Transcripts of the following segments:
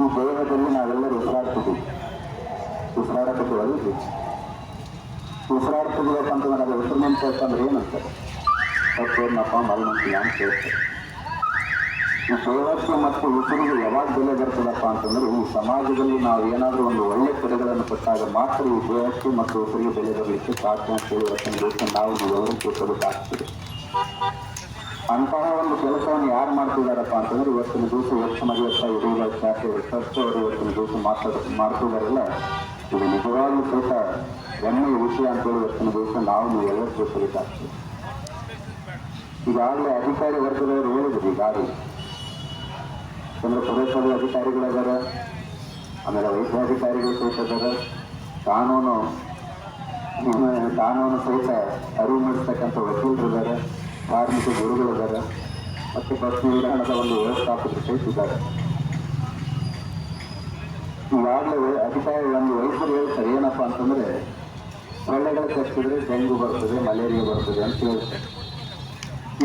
ಈ ದೇಹದಲ್ಲಿ ನಾವೆಲ್ಲರೂ ಉಸಿರಾಡ್ತಿದ್ದೀವಿ ಉಸಿರಾಡೋದು ಅಲ್ಲಿದ್ದೀವಿ ಉಸಿರಾಡ್ತಿದ್ದೀವಪ್ಪ ಅಂತ ನನಗೆ ಹೆಸರು ಅಂತಂದ್ರೆ ಏನಂತ? ಏನಪ್ಪ ಮರಣಿಸಿ ಅಂತ ಕೇಳ್ತಾರೆ ಈ ದೇಹಕ್ಕೆ ಮತ್ತು ಉಸಿರಿಗೆ ಯಾವಾಗ ಬೆಲೆ ಬರ್ತದಪ್ಪ ಅಂತಂದ್ರೆ ಈ ಸಮಾಜದಲ್ಲಿ ನಾವು ಏನಾದರೂ ಒಂದು ಒಳ್ಳೆ ಕಡೆಗಳನ್ನು ಕೊಟ್ಟಾಗ ಮಾತ್ರ ಈ ದೇಹಕ್ಕೆ ಮತ್ತು ಉಸಿರಿಗೆ ಬೆಲೆ ಬರಲಿಕ್ಕೆ ಸಾಧ್ಯ ಅಂತ ಹೇಳಿ ನಾವು ಎಲ್ಲರೂ ತಿಳ್ಕೊಬೇಕಾಗ್ತದೆ ಅಂತಹ ಒಂದು ಕೆಲಸವನ್ನು ಯಾರು ಮಾಡ್ತಿದ್ದಾರಪ್ಪ ಅಂತಂದ್ರೆ ಇವತ್ತಿನ ದಿವಸ ಯೋಚನೆ ಮರೆಯುತ್ತಾ ಇದೆ ಖರ್ಚು ಅವರು ಇವತ್ತಿನ ಮಾತಾಡ ಮಾಡ್ತಿದ್ದಾರಲ್ಲ ಇದು ನಿಜವಾಗ್ಲೂ ಸಹಿತ ಹೆಮ್ಮೆಯ ವಿಷಯ ಅಂತೇಳಿ ಇವತ್ತಿನ ದಿವಸ ನಾವು ನೀವೆಲ್ಲರೂ ತಿಳ್ಕೋಬೇಕಾಗ್ತದೆ ಈಗಾಗಲೇ ಅಧಿಕಾರಿ ವರ್ಗದವರು ಹೇಳಿದ್ರು ಈಗಾಗಲೇ ಯಾಕಂದ್ರೆ ಪುರಸಭೆ ಅಧಿಕಾರಿಗಳಿದ್ದಾರೆ ಆಮೇಲೆ ವೈದ್ಯಾಧಿಕಾರಿಗಳು ಸಹಿತ ಇದ್ದಾರೆ. ಕಾನೂನು ಕಾನೂನು ಸಹಿತ ಅರಿವು ಮೂಡಿಸ್ತಕ್ಕಂಥ ವಕೀಲರಿದ್ದಾರೆ ಕಾರ್ಮಿಕ ಗುರುಗಳಿದ್ದಾರೆ. ಮತ್ತು ಬಸ್ ನಿಲ್ದಾಣದ ಒಂದು ವ್ಯವಸ್ಥಾಪಕರು ಸಹಿತ ಇದ್ದಾರೆ. ಈಗಾಗಲೇ ಅಧಿಕಾರಿ ಒಂದು ವೈದ್ಯರು ಹೇಳ್ತಾರೆ ಏನಪ್ಪ ಅಂತಂದ್ರೆ ಸೊಳ್ಳೆಗಳು ಕಚ್ಚಿದ್ರೆ ಡೆಂಗು ಬರ್ತದೆ, ಮಲೇರಿಯಾ ಬರ್ತದೆ ಅಂತ ಹೇಳ್ತಾರೆ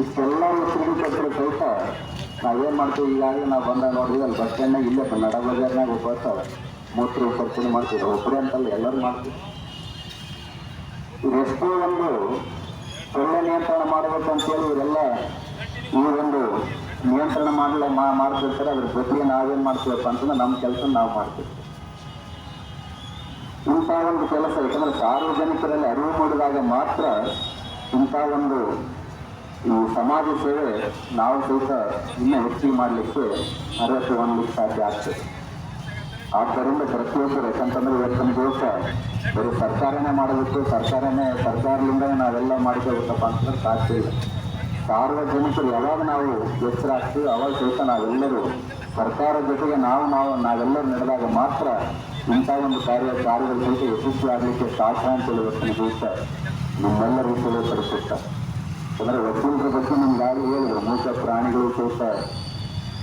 ಇಷ್ಟೆಲ್ಲ ಹೆಸರು ಕೊಟ್ಟರೆ ಸಹಿತ ನಾವೇನ್ ಮಾಡ್ತೀವಿ? ಈಗಾಗಲೇ ನಾವು ಬಂದಾಗ ನೋಡಿದ್ವಿ ಅಲ್ಲಿ ಬಸ್ ಸ್ಟ್ಯಾಂಡ್ನಾಗ ಇಲ್ಲೇ ನಡ ಬಜಾರ್ನಾಗ ಒಬ್ಬ ಮೂತ್ರ ಉಪರ್ಚನೆ ಮಾಡ್ತಿದ್ರು ಒಬ್ಬರೇ ಅಂತಲ್ಲ, ಎಲ್ಲರೂ ಮಾಡ್ತೀವಿ ಇದೆಷ್ಟೋ ಒಂದು ಸೊಳ್ಳೆ ನಿಯಂತ್ರಣ ಮಾಡಬೇಕು ಅಂತೇಳಿ ಇವರೆಲ್ಲ ಈ ಒಂದು ಮಾಡಲ ಮಾಡ್ತಿರ್ತಾರೆ ಅದ್ರ ಜೊತೆಗೆ ನಾವೇನ್ ಮಾಡ್ತೀವಪ್ಪ ಅಂತಂದ್ರೆ ನಮ್ಮ ಕೆಲಸ ನಾವು ಮಾಡ್ತೀವಿ. ಇಂಥ ಒಂದು ಕೆಲಸ, ಯಾಕಂದ್ರೆ ಸಾರ್ವಜನಿಕರಲ್ಲಿ ಅರಿವು ಮೂಡಿದಾಗ ಮಾತ್ರ ಇಂಥ ಒಂದು ಈ ಸಮಾಜ ಸೇವೆ ನಾವು ಸಹಿತ ಇನ್ನೂ ಹೆಚ್ಚಿಗೆ ಮಾಡಲಿಕ್ಕೆ ಅರ್ಹತೆ ಹೊಂದಲಿಕ್ಕೆ ಸಾಧ್ಯ ಆಗ್ತದೆ. ಆದ್ದರಿಂದ ಪ್ರತಿಯೊಬ್ಬರು, ಯಾಕಂತಂದ್ರೆ ಇವತ್ತಿನ ದಿವಸ ಬರೀ ಸರ್ಕಾರನೇ ಮಾಡಬೇಕು ಸರ್ಕಾರನೇ, ಸರ್ಕಾರದಿಂದನೇ ನಾವೆಲ್ಲ ಮಾಡಿಕೊಳ್ಬೇಕಪ್ಪ ಅಂತಂದ್ರೆ ಸಾಧ್ಯ ಇಲ್ಲ. ಸಾರ್ವಜನಿಕರು, ಯಾವಾಗ ನಾವು ಎಚ್ಚರ ಆಗ್ತೀವಿ ಅವಾಗ ಸಹಿತ ನಾವೆಲ್ಲರೂ ಸರ್ಕಾರದ ಜೊತೆಗೆ ನಾವು ನಾವು, ನಾವೆಲ್ಲರೂ ನಡೆದಾಗ ಮಾತ್ರ ಇಂಥ ಒಂದು ಕಾರ್ಯ ಕಾರ್ಯದ ಜೊತೆ ಯಶಸ್ವಿ ಆಗಲಿಕ್ಕೆ ಸಾಧ್ಯ ಅಂತೇಳಿ ಇವತ್ತಿನ ದಿವಸ ನಿಮ್ಮೆಲ್ಲರೂ ತಿಳಿಯಪಡಿಸುತ್ತಾರೆ ಅಂದ್ರೆ ವಕೀಲರ ಬಗ್ಗೆ ನಿಮ್ಗೆ ಯಾರು ಹೇಳಿದ್ರು? ಮೂಕ ಪ್ರಾಣಿಗಳು ಸಹಿತ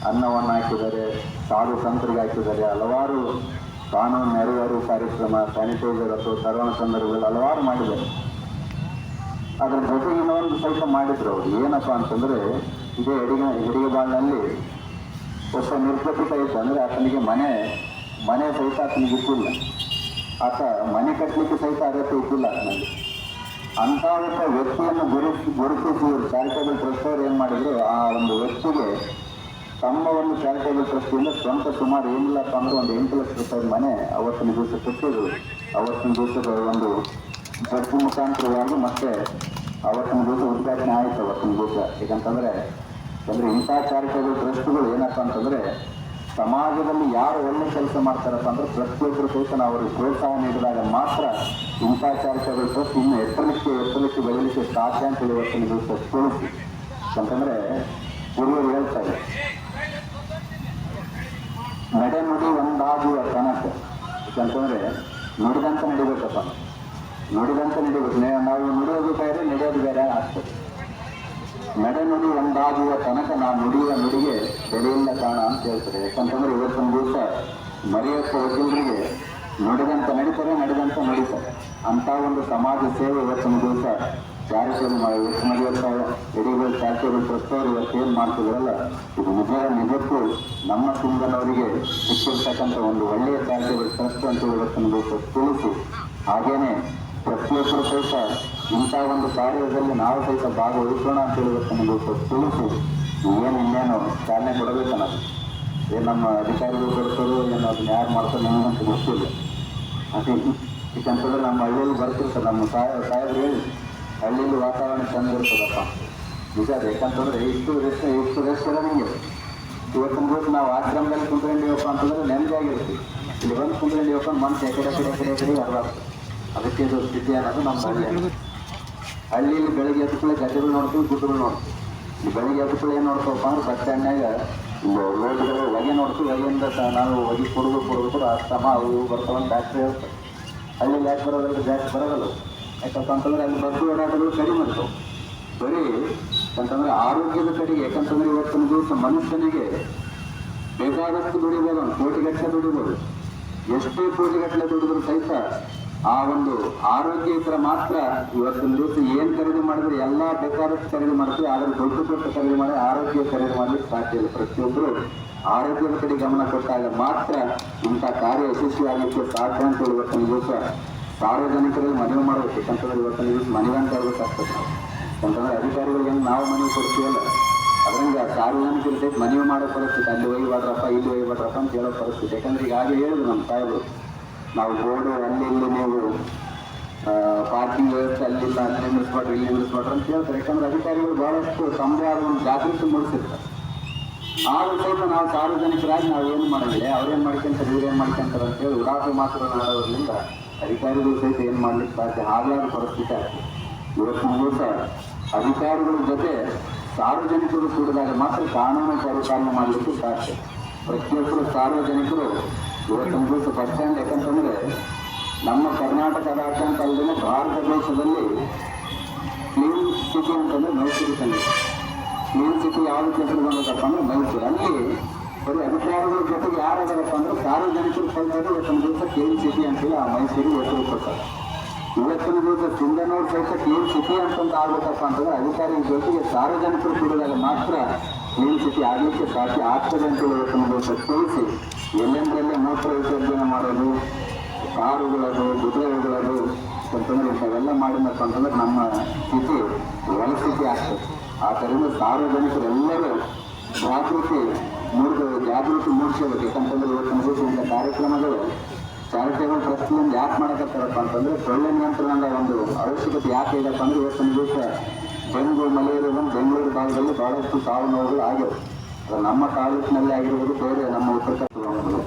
ಅನ್ನವನ್ನು ಹಾಕಿದ್ದಾರೆ ಸಾಧು ಸಂತರಿಗೆ ಹಾಕಿದ್ದಾರೆ, ಹಲವಾರು ಕಾನೂನು ನೆರವೇರು ಕಾರ್ಯಕ್ರಮ ಸ್ಯಾನಿಟೈಸರ್ ಅಥವಾ ಸರ್ವಣ ಸಂದರ್ಭದಲ್ಲಿ ಹಲವಾರು ಮಾಡಿದ್ದಾರೆ. ಅದರ ಜೊತೆಗೆ ಇನ್ನೊಂದು ಮಾಡಿದ್ರು ಅವರು. ಏನಪ್ಪ ಅಂತಂದ್ರೆ, ಇದೇ ಎಡಿಗೆ ಬಾಳಿನಲ್ಲಿ ಹೊಸ ನಿರ್ಗತಿಕ ಇತ್ತು ಅಂದ್ರೆ ಆತನಿಗೆ ಮನೆ ಮನೆ ಸಹಿತ ಆತನಿಗೆ ಇದ್ದಿಲ್ಲ ಆತ ಮನೆ ಕಟ್ಟಲಿಕ್ಕೆ ಸಹಿತ ಅಗತ್ಯ ಇದ್ದಿಲ್ಲ ಆತನಲ್ಲಿ. ಅಂತ ಒಬ್ಬ ವ್ಯಕ್ತಿಯನ್ನು ಗುರುತಿಸಿ ಗುರುತಿಸಿ ಚಾರಿಟೇಬಲ್ ಟ್ರಸ್ಟ್ ಅವರು ಏನು ಮಾಡಿದ್ರು, ಆ ಒಂದು ವ್ಯಕ್ತಿಗೆ ತಮ್ಮ ಒಂದು ಚಾರಿಟೇಬಲ್ ಟ್ರಸ್ಟಿಂದ ಸ್ವಂತ ಸುಮಾರು ಏನಿಲ್ಲಪ್ಪ ಅಂದ್ರೆ ಒಂದು ಎಂಟು ಲಕ್ಷ ರೂಪಾಯಿ ಮನೆ ಅವತ್ತಿನ ದಿವಸ ಕೊಟ್ಟಿದ್ರು. ಅವತ್ತಿನ ದಿವಸದ ಒಂದು ಜಡ್ಜಿ ಮುಖಾಂತರವಾಗಿ ಮತ್ತೆ ಅವತ್ತಿನ ದಿವಸ ಉದ್ಘಾಟನೆ ಆಯಿತು ಅವತ್ತಿನ ದಿವಸ. ಯಾಕಂತಂದರೆ, ಅಂದರೆ ಇಂಥ ಚಾರಿಟೇಬಲ್ ಟ್ರಸ್ಟ್ಗಳು ಏನಪ್ಪ ಅಂತಂದ್ರೆ, ಸಮಾಜದಲ್ಲಿ ಯಾರು ಒಳ್ಳೆ ಕೆಲಸ ಮಾಡ್ತಾರಪ್ಪ ಅಂದ್ರೆ ಪ್ರತಿಯೊಬ್ಬರು ಸಹಿತ ನಾವು ಅವರಿಗೆ ಪ್ರೋತ್ಸಾಹ ನೀಡಿದಾಗ ಮಾತ್ರ ಇಂಥ ಚಾರಿಟೇಬಲ್ ಟ್ರಸ್ಟ್ ಇನ್ನು ಎತ್ತರಕ್ಕೆ ಎತ್ತರಕ್ಕೆ ಬೆಳಲಿಕ್ಕೆ ಸಾಧ್ಯ ಅಂತ ಹೇಳಿ ದಿವಸ ತಿಳಿಸಿ. ಯಾಕಂತಂದ್ರೆ ಹಿರಿಯರು ಹೇಳ್ತಾರೆ ನಡೆ ನುಡಿ ಒಂದಾಗುವ ಕನಸು ಯಾಕಂತಂದರೆ, ನುಡಿದಂತ ನಡಿಬೇಕಪ್ಪ. ನುಡಿದಂತ ನಡಿಬೇಕು ನಾವು ನುಡಿಯೋದು ಬೇರೆ ನಡೆಯೋದು ಬೇರೆ ಆಗ್ತದೆ. ನಡೆ ನುಡಿ ಒಂದಾಗುವ ತನಕ ನಾವು ನುಡಿಯುವ ನುಡಿಗೆ ಬೆಲೆಯಿಲ್ಲ ಕಾಣ ಅಂತ ಹೇಳ್ತಾರೆ. ಯಾಕಂತಂದ್ರೆ ಇವತ್ತೊಂದು ದಿವಸ ಮರೆಯಕ್ಕೆ ವಕೀಲರಿಗೆ ನುಡಿದಂತ ನಡೀತಾರೆ, ನಡೆದಂತ ನಡೀತಾರೆ. ಅಂತ ಒಂದು ಸಮಾಜ ಸೇವೆ ಇವತ್ತೊಂದು ದಿವಸ ಚಾರಿಟೇಬಲ್ ಮಾಡಿ ಇವತ್ತು ಮರೆಯಪ್ಪ ಎಡಿಗಳು ಚಾರಿಟೇಬಲ್ ಟ್ರಸ್ಟ್ ಅವರು ಇವತ್ತು ಏನು ಮಾಡ್ತಿದ್ರಲ್ಲ ಇದು ನಿಜ ನಿಜಕ್ಕೂ ನಮ್ಮ ಸಿಂಗನವರಿಗೆ ಸಿಕ್ಕಿರ್ತಕ್ಕಂಥ ಒಂದು ಒಳ್ಳೆಯ ಚಾರಿಟೇಬಲ್ ಟ್ರಸ್ಟ್ ಅಂತ ಇವತ್ತೊಂದು ದಿವಸ ತಿಳಿಸಿ, ಹಾಗೇನೆ ಪ್ರತಿಯೊಬ್ಬರು ಸಹಿತ ಇಂಥ ಒಂದು ಕಾರ್ಯದಲ್ಲಿ ನಾವು ಸಹಿತ ಭಾಗವಹಿಸೋಣ ಅಂತ ಹೇಳಿದ್ರೆ ನಮಗೆ ತಿಳಿಸಿ. ಏನು ಇನ್ನೇನು ಚಾಲನೆ ಕೊಡಬೇಕು ನಾವು? ಏನು ನಮ್ಮ ಅಧಿಕಾರಿಗಳು ಕೊಡ್ತಾರೋ ಏನು ಅದನ್ನ ಯಾರು ಮಾಡ್ತಾರೆ ಅಂತ ಗೊತ್ತಿಲ್ಲ. ಅದೇ ಯಾಕಂತಂದ್ರೆ ನಮ್ಮ ಹಳ್ಳಿಯಲ್ಲಿ ಬರ್ತಿರ್ತದೆ ನಮ್ಮ ಸಾಯ ಸಾಹೇಬ್ರು ಹೇಳಿ ಹಳ್ಳಿಯಲ್ಲಿ ವಾತಾವರಣ ಚೆಂದಿರ್ತದಪ್ಪ ನಿಜ ಅದು, ಯಾಕಂತಂದ್ರೆ ಇಷ್ಟು ರೆಸ್ಟ್ ಇಷ್ಟು ರೆಸ್ಟ್ ಇರೋದು ನಿಮಗೆ ಇವತ್ತಿನ ದಿವಸ ನಾವು ಆಶ್ರಮದಲ್ಲಿ ಕುಂತ್ಕೊಂಡಿವಪ್ಪ ಅಂತಂದ್ರೆ ನೆಮ್ಮದಿ ಆಗಿರ್ತೀವಿ ಇಲ್ಲಿ ಬಂದು ಕುಂತ್ಕೊಂಡಿವಪ್ಪ ಮನಸ್ಸು ಎಕಡೆ ಕಡೆ ಕಡೆ ಕಡೆ ಅರ್ವಾಗ್ತದೆ. ಅದಕ್ಕೆ ಇದು ಸ್ಥಿತಿ ಅನ್ನೋದು ನಮ್ಮ ಹಳ್ಳಿ ಹಳ್ಳಿಯಲ್ಲಿ ಬೆಳಗ್ಗೆ ಎದ್ದ ಕೂಡಲೇ ಗದ್ದೆಗಳು ನೋಡ್ತೀವಿ ಗುಡ್ಡಗಳು ನೋಡ್ತೀವಿ ಈ ಬೆಳಿಗ್ಗೆ ಎದ್ದ ಕೂಡಲೇ ಏನು ನೋಡ್ತೀವಪ್ಪ ಅಂದ್ರೆ ಬಸ್ ಸ್ಟ್ಯಾಂಡ್ನಾಗ ರೋಡ್ಗಳು ಹೊಗೆ ನೋಡ್ತೀವಿ ಹೊಗೆಯಿಂದ ನಾವು ಹೊಗೆ ಕೊಡೋದು ಕೊಡೋದು ಕೂಡ ಅಸ್ತಮ ಅವು ಇವು ಬರ್ತಾವಂತ ಜಾಸ್ತಿ ಇರ್ತವೆ ಹಳ್ಳಿಲಿ ಯಾಕೆ ಬರೋದಿಲ್ಲ ಜಾಸ್ತಿ ಬರೋದಲ್ಲ ಯಾಕಪ್ಪ ಅಂತಂದ್ರೆ ಅಲ್ಲಿ ಬಸ್ಸು ಓಡಾಟಗಳು ಕಡಿಮೆ ಇರ್ತವೆ. ಬರೀ ಯಾಕಂತಂದ್ರೆ ಆರೋಗ್ಯದ ಕಡೆಗೆ ಯಾಕಂತಂದ್ರೆ ಇವತ್ತಿನ ದಿವಸ ಮನುಷ್ಯನಿಗೆ ಬೇಕಾದಷ್ಟು ದುಡಿಬೋದು ಅವ್ನು ಕೋಟಿಗಟ್ಟಲೆ ದುಡಿಬೋದು. ಎಷ್ಟೇ ಕೋಟಿಗಟ್ಟಲೆ ದುಡಿದ್ರು ಸಹಿತ ಆ ಒಂದು ಆರೋಗ್ಯ ಮಾತ್ರ ಇವತ್ತಿನ ದಿವಸ ಏನ್ ಖರೀದಿ ಮಾಡಿದ್ರೆ ಎಲ್ಲಾ ಬೇಕಾದಷ್ಟು ಖರೀದಿ ಮಾಡ್ತೀವಿ, ಆದ್ರೆ ದೊಡ್ಡ ದೊಡ್ಡ ಖರೀದಿ ಮಾಡಿ ಆರೋಗ್ಯ ಖರೀದಿ ಮಾಡಲಿಕ್ಕೆ ಸಾಧ್ಯ ಇಲ್ಲ. ಪ್ರತಿಯೊಬ್ಬರು ಆರೋಗ್ಯದ ಕಡೆ ಗಮನ ಕೊಟ್ಟಾಗ ಮಾತ್ರ ಇಂಥ ಕಾರ್ಯ ಯಶಸ್ವಿಯಾಗಲಿಕ್ಕೆ ಸಾಧ್ಯ ಅಂತ ಇವತ್ತಿನ ದಿವಸ ಸಾರ್ವಜನಿಕರಲ್ಲಿ ಮನವಿ ಮಾಡಬೇಕು ಯಾಕಂತಂದ್ರೆ ಇವತ್ತಿನ ದಿವಸ ಮನವಿ ಅಂತ ಹೇಳ್ಬೇಕಾಗ್ತದೆ ಯಾಕಂತಂದ್ರೆ ಅಧಿಕಾರಿಗಳಿಗೆ ನಾವು ಮನವಿ ಕೊಡ್ತೀವಲ್ಲ ಅದರಿಂದ ಸಾರ್ವಜನಿಕರ ಸಹಿತ ಮನವಿ ಮಾಡೋ ಪರಿಸ್ಥಿತಿ, ಅಲ್ಲಿ ಒಯ್ಯಬಾಡ್ರಪ್ಪ ಇಲ್ಲಿ ಒಯ್ಯಬಾಡ್ರಪ್ಪ ಅಂತ ಹೇಳೋ ಪರಿಸ್ಥಿತಿ. ಯಾಕಂದ್ರೆ ಈಗ ಹಾಗೆ ಹೇಳಿದ್ರು ನಮ್ಮ ಸಾಹೇಬರು ನಾವು ಬೋರ್ಡು ಅಲ್ಲಿ ನೀವು ಪಾರ್ಕಿಂಗ್ ವ್ಯವಸ್ಥೆ ಅಲ್ಲಿಂದ ಅಲ್ಲಿ ನಿಲ್ಲಿಸ್ಬಾರ್ದು ಇಲ್ಲಿ ನಿಲ್ಲಿಸ್ಬಾರ್ದು ಅಂತ ಹೇಳ್ತಾರೆ. ಯಾಕಂದ್ರೆ ಅಧಿಕಾರಿಗಳು ಬಹಳಷ್ಟು ತಮ್ಮದೇ ಒಂದು ಜಾಗೃತಿ ಮೂಡಿಸಿರ್ತಾರೆ. ಆದ್ರೂ ಸಹಿತ ನಾವು ಸಾರ್ವಜನಿಕರಾಗಿ ನಾವು ಏನು ಮಾಡಂಗಿಲ್ಲ ಅವ್ರೇನು ಮಾಡ್ಕೊಂತಾರೆ, ಇವ್ರೇನು ಮಾಡ್ಕೊಂತಾರೆ ಅಂತ ಹೇಳಿ ಉಡಾಫೆ ಮಾತ್ರ ಆಡೋದ್ರಿಂದ ಅಧಿಕಾರಿಗಳು ಸಹಿತ ಏನು ಮಾಡ್ಲಿಕ್ಕೆ ಸಾಧ್ಯ? ಹಾಗಾದ ಪರಿಸ್ಥಿತಿ ಆಗ್ತದೆ ಇವತ್ತಿನ ದಿವಸ ಅಧಿಕಾರಿಗಳ ಜೊತೆ ಸಾರ್ವಜನಿಕರು ಕೂಡಿದಾಗ ಮಾತ್ರ ಕಾನೂನು ಪರಿಪಾಲನೆ ಮಾಡಲಿಕ್ಕೆ ಸಾಧ್ಯ. ಪ್ರತಿಯೊಬ್ಬರು ಸಾರ್ವಜನಿಕರು ಇವತ್ತಿನ ದಿವಸ ಬಸ್ ಸ್ಟ್ಯಾಂಡ್ ಯಾಕಂತಂದ್ರೆ ನಮ್ಮ ಕರ್ನಾಟಕ ರಾಜ್ಯ ಅಂತ ಅಲ್ಲದೆ ಭಾರತ ದೇಶದಲ್ಲಿ ಕ್ಲೀನ್ ಸಿಟಿ ಅಂತಂದ್ರೆ ಮೈಸೂರು ಸಂಗೀತ ಕ್ಲೀನ್ ಸಿಟಿ ಯಾವ ಹೆಸರು ಬಂದದಪ್ಪ ಅಂದ್ರೆ ಮೈಸೂರು. ಅಲ್ಲಿ ಬರೀ ಅಧಿಕಾರಿಗಳ ಜೊತೆಗೆ ಯಾರಾದಾರಪ್ಪ ಅಂದ್ರೆ ಸಾರ್ವಜನಿಕರು ಕಲ್ತಾರೆ ಇವತ್ತಿನ ದಿವಸ ಕ್ಲೀನ್ ಸಿಟಿ ಅಂತೇಳಿ ಆ ಮೈಸೂರಿಗೆ ಹೆಸರು ಕೊಡ್ತಾರೆ ಇವತ್ತಿನ ದಿವಸ ಸಿಂಧನೂರು ಸಹಿತ ಕ್ಲೀನ್ ಸಿಟಿ ಅಂತಂದು ಆಗ್ಬೇಕಪ್ಪ ಅಂತಂದ್ರೆ ಅಧಿಕಾರಿಗಳ ಜೊತೆಗೆ ಸಾರ್ವಜನಿಕರು ಕೂಡಿದಾಗ ಮಾತ್ರ ಕ್ಲೀನ್ ಸಿಟಿ ಆಗಲಿಕ್ಕೆ ಸಾಧ್ಯ ಆಗ್ತದೆ ಅಂತ ಇವತ್ತಿನ ದಿವಸ ತಿಳಿಸಿ ಎಲ್ಲೆಂದರಲ್ಲೇ ಮೂತ್ರ ವಿಸರ್ಜನೆ ಮಾಡೋದು ಕಾರುಗಳದು ಕುದುರೆಗಳದು ಅಂತಂದ್ರೆ ಇಂಥವೆಲ್ಲ ಮಾಡಿದ್ನಪ್ಪ ಅಂತಂದ್ರೆ ನಮ್ಮ ಸ್ಥಿತಿ ಸ್ಥಿತಿ ಆಗ್ತದೆ. ಆದ್ದರಿಂದ ಸಾರ್ವಜನಿಕರೆಲ್ಲರೂ ಜಾಗೃತಿ ಮೂಡಿದ ಜಾಗೃತಿ ಮೂಡಿಸಬೇಕು. ಯಾಕಂತಂದ್ರೆ ಇವತ್ತಿನ ದಿವಸ ಕಾರ್ಯಕ್ರಮಗಳು, ಚಾರಿಟೇಬಲ್ ಟ್ರಸ್ಟ್ನಿಂದ ಯಾಕೆ ಮಾಡಕತ್ತಾರಪ್ಪ ಅಂತಂದ್ರೆ, ಸೊಳ್ಳೆ ನಿಯಂತ್ರಣದ ಒಂದು ಅವಶ್ಯಕತೆ ಯಾಕೆ ಇದಪ್ಪ ಅಂದ್ರೆ ಇವತ್ತಿನ ದಿವಸ ಡೆಂಗು ಮಲೇರಿಯಾ ಬಂದು ಬೆಂಗಳೂರು ಭಾಗದಲ್ಲಿ ಬಹಳಷ್ಟು ಸಾವು ನೋವುಗಳು ಆಗಿವೆ. ನಮ್ಮ ತಾಲೂಕಿನಲ್ಲಿ ಆಗಿರ್ಬೋದು ಬೇರೆ ನಮ್ಮ ಉತ್ತರ ಕರ್ನಾಟಕದಲ್ಲಿ.